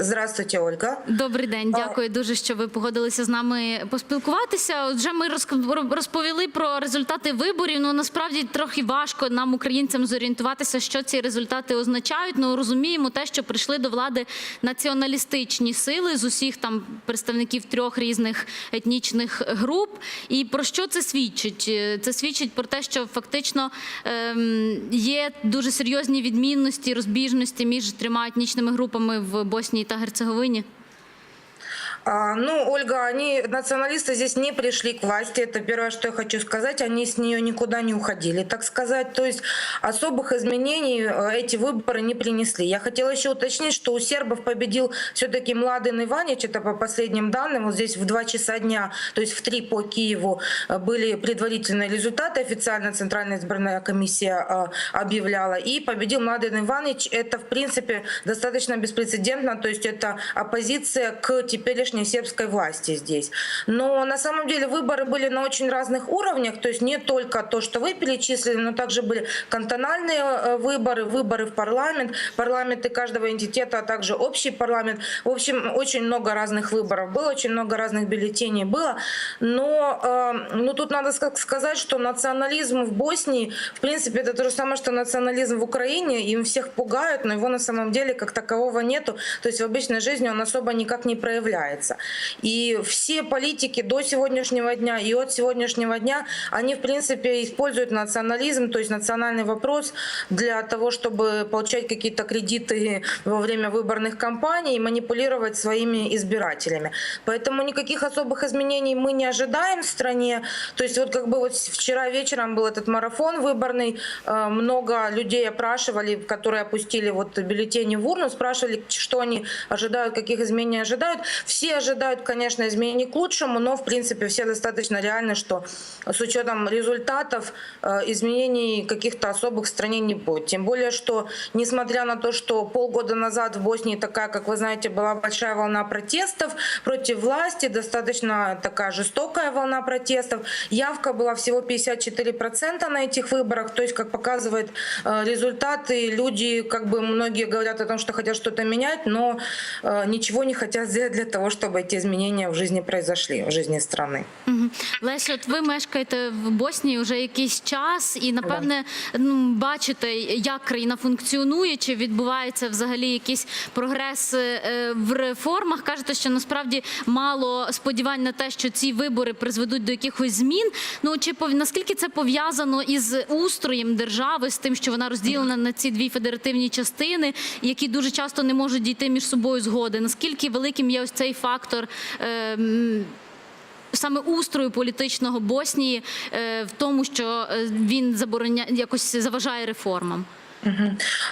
Здравствуйте, Ольга. Добрий день, дякую дуже, що ви погодилися з нами поспілкуватися. Отже, ми розповіли про результати виборів. Ну насправді трохи важко нам, українцям, зорієнтуватися, що ці результати означають. Ну розуміємо те, що прийшли до влади націоналістичні сили з усіх там представників трьох різних етнічних груп. І про що це свідчить? Е, Це свідчить про те, що фактично ем, є дуже серйозні відмінності, розбіжності між трьома етнічними групами в Боснії та Герцеговині. А, Ну, Ольга, они, националисты здесь не пришли к власти, это первое, что я хочу сказать, они с нее никуда не уходили, так сказать, то есть особых изменений э, эти выборы не принесли. Я хотела еще уточнить, что у сербов победил все-таки Младен Иванич, это по последним данным, вот здесь в 2 часа дня, то есть в 3 по Киеву э, были предварительные результаты, официально Центральная избранная комиссия э, объявляла, и победил Младен Иванович, это в принципе достаточно беспрецедентно, то есть это оппозиция к теперешней сербской власти здесь. Но на самом деле выборы были на очень разных уровнях, то есть не только то, что вы перечислили, но также были кантональные э, выборы, выборы в парламент, парламенты каждого энтитета, а также общий парламент. В общем, очень много разных выборов было, очень много разных бюллетеней было. Но э, ну, тут надо ска- сказать, что национализм в Боснии, в принципе, это то же самое, что национализм в Украине. Им всех пугают, но его на самом деле как такового нету. То есть в обычной жизни он особо никак не проявляется. И все политики до сегодняшнего дня и от сегодняшнего дня, они, в принципе, используют национализм, то есть национальный вопрос для того, чтобы получать какие-то кредиты во время выборных кампаний и манипулировать своими избирателями. Поэтому никаких особых изменений мы не ожидаем в стране. То есть вот как бы вот вчера вечером был этот марафон выборный, э, много людей опрашивали, которые опустили вот бюллетени в урну, спрашивали, что они ожидают, каких изменений ожидают. Все ожидают, конечно, изменений к лучшему, но в принципе все достаточно реально, что с учетом результатов э, изменений каких-то особых в стране не будет. Тем более, что несмотря на то, что полгода назад в Боснии такая, как вы знаете, была большая волна протестов против власти, достаточно такая жестокая волна протестов, явка была всего 54% на этих выборах, то есть, как показывает э, результаты, люди, как бы многие говорят о том, что хотят что-то менять, но э, ничего не хотят сделать для того, чтобы эти изменения в жизни произошли, в жизни страны. Мгм. Леся, от ви мешкаєте в Боснії вже якийсь час, і напевне ну, бачите, як країна функціонує, чи відбувається взагалі якийсь прогрес е, в реформах. Кажете, що насправді мало сподівань на те, що ці вибори призведуть до якихось змін. Ну чи наскільки це пов'язано із устроєм держави, з тим, що вона розділена на ці дві федеративні частини, які дуже часто не можуть дійти між собою згоди? Наскільки великим є ось цей фактор? е, саме устрою політичного Боснії е, в тому, що е, він забороня якось заважає реформам.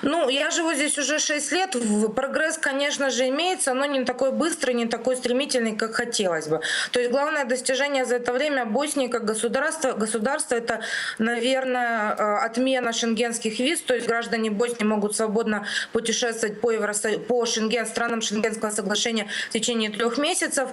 Ну, я живу здесь уже 6 лет. В- Прогресс, конечно же, имеется, но не такой быстрый, не такой стремительный, как хотелось бы. То есть главное достижение за это время Боснии как государство, государство это, наверное, э, отмена шенгенских виз, то есть граждане Боснии могут свободно путешествовать по, Евросо... по Шенген, странам Шенгенского соглашения в течение трех месяцев.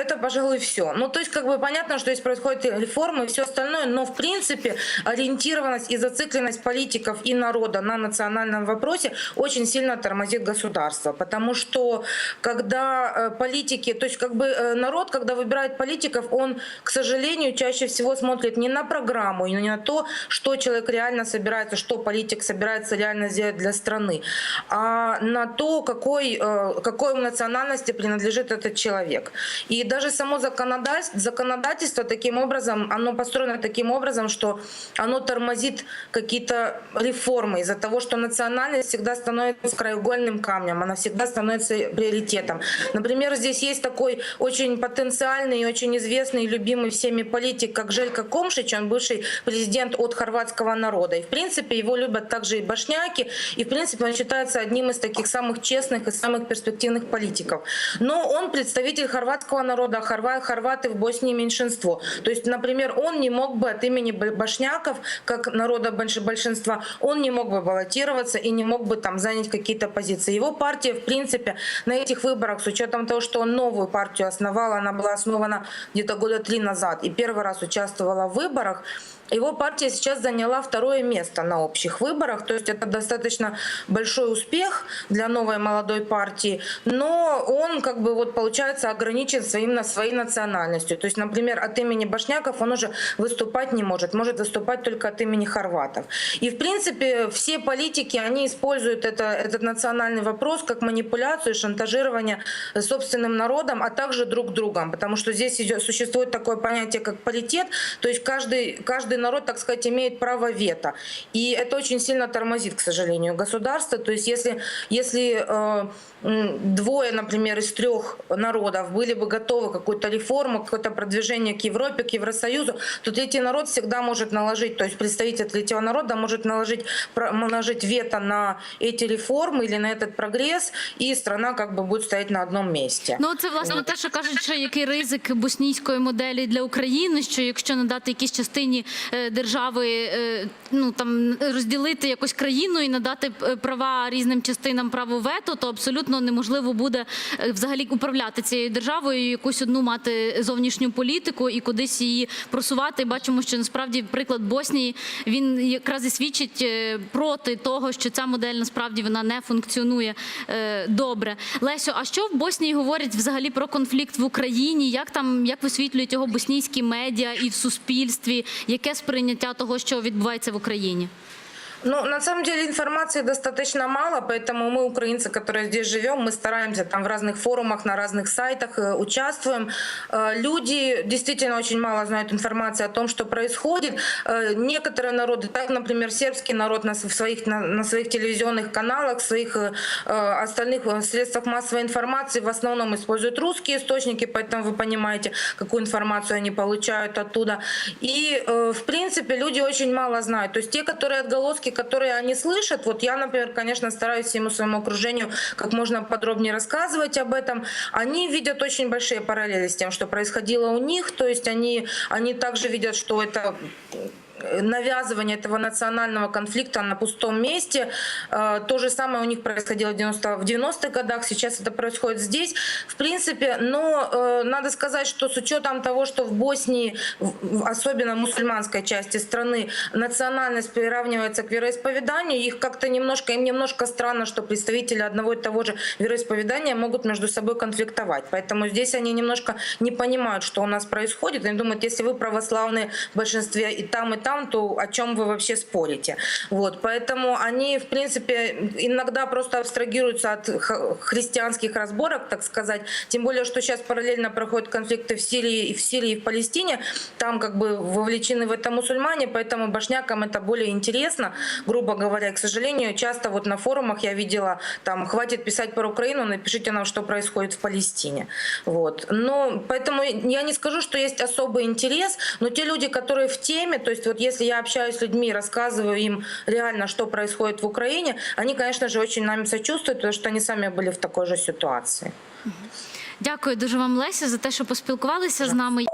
Это, пожалуй, все. Ну, то есть, как бы понятно, что здесь происходят реформы и все остальное, но, в принципе, ориентированность и зацикленность политиков и народа на национальном вопросе очень сильно тормозит государство. Потому что, когда э, политики, то есть, как бы э, народ, когда выбирает политиков, он, к сожалению, чаще всего смотрит не на программу, и не на то, что человек реально собирается, что политик собирается реально сделать для страны, а на то, какой, э, какой национальности принадлежит этот человек. И даже само законодательство, законодательство таким образом, оно построено таким образом, что оно тормозит какие-то реформы из-за того, что национальность всегда становится краеугольным камнем, она всегда становится приоритетом. Например, здесь есть такой очень потенциальный и очень известный и любимый всеми политик, как Желька Комшич, он бывший президент от хорватского народа. И, в принципе, его любят также и башняки, и, в принципе, он считается одним из таких самых честных и самых перспективных политиков. Но он представитель хорватского народа, а хорва- хорваты в Боснии меньшинство. То есть, например, он не мог бы от имени башняков, как народа больш- большинства, он не мог бы баллотироваться и не мог бы там занять какие-то позиции. Его партия, в принципе, на этих выборах, с учетом того, что он новую партию основал, она была основана где-то года три назад и первый раз участвовала в выборах, Его партия сейчас заняла второе место на общих выборах, то есть это достаточно большой успех для новой молодой партии, но он как бы вот получается ограничен своим, на своей национальностью. То есть, например, от имени Башняков он уже выступать не может, может выступать только от имени хорватов. И в принципе все политики, они используют это, этот национальный вопрос как манипуляцию, шантажирование собственным народом, а также друг другом, потому что здесь существует такое понятие, как паритет, то есть каждый, каждый народ, так сказать, имеет право вето. И это очень сильно тормозит, к сожалению, государство. То есть если, если э, м, двое, например, из трех народов были бы готовы к какой-то реформу, какое-то продвижение к Европе, к Евросоюзу, то третий народ всегда может наложить, то есть представитель третьего народа может наложить, про- наложить вето на эти реформы или на этот прогресс, и страна как бы будет стоять на одном месте. Ну це власне те, що кажуть, що який ризик боснійської моделі для України, що якщо надати якійсь частині е, держави, е, ну там розділити якось країну і надати е, права різним частинам право вето, то абсолютно неможливо буде е, взагалі управляти цією державою, якусь одну мати зовнішню політику і кудись її просувати. Бачимо, що насправді приклад Боснії він якраз і свідчить е, проти того, що ця модель насправді вона не функціонує е, добре. Лесю, а що в Боснії говорять взагалі про конфлікт в Україні? Як там як висвітлюють його боснійські медіа і в суспільстві? Яке сприйняття того, що відбувається в Україні? Ну, на самом деле информации достаточно мало, поэтому мы, украинцы, которые здесь живем, мы стараемся там в разных форумах, на разных сайтах э, участвуем. Э, Люди действительно очень мало знают информации о том, что происходит. Э, Некоторые народы, так, например, сербский народ на, своих, на, на своих телевизионных каналах, своих остальных средствах массовой информации в основном используют русские источники, поэтому вы понимаете, какую информацию они получают оттуда. И, в принципе, люди очень мало знают. То есть те, которые отголоски, которые они слышат, вот я, например, конечно, стараюсь всему своему окружению как можно подробнее рассказывать об этом, они видят очень большие параллели с тем, что происходило у них, то есть они, они также видят, что это навязывание этого национального конфликта на пустом месте. Э, То же самое у них происходило в 90 в 90-х годах, сейчас это происходит здесь. В принципе, но э, надо сказать, что с учетом того, что в Боснии, особенно в мусульманской части страны, национальность приравнивается к вероисповеданию, их как-то немножко, им немножко странно, что представители одного и того же вероисповедания могут между собой конфликтовать. Поэтому здесь они немножко не понимают, что у нас происходит. Они думают, если вы православные в большинстве и там, и там, то о чем вы вообще спорите? Вот, поэтому они, в принципе, иногда просто абстрагируются от христианских разборок, так сказать. Тем более, что сейчас параллельно проходят конфликты в Сирии, и в Сирии, и в Палестине. Там как бы вовлечены в это мусульмане, поэтому башнякам это более интересно, грубо говоря. И, к сожалению, часто вот на форумах я видела, там, хватит писать про Украину, напишите нам, что происходит в Палестине. Вот. Но поэтому я не скажу, что есть особый интерес, но те люди, которые в теме, то есть вот если я общаюсь с людьми, рассказываю им реально, что происходит в Украине, они, конечно же, очень нам сочувствуют, потому что они сами были в такой же ситуации. Дякую дуже вам, Леся, за те, що поспілкувалися з нами.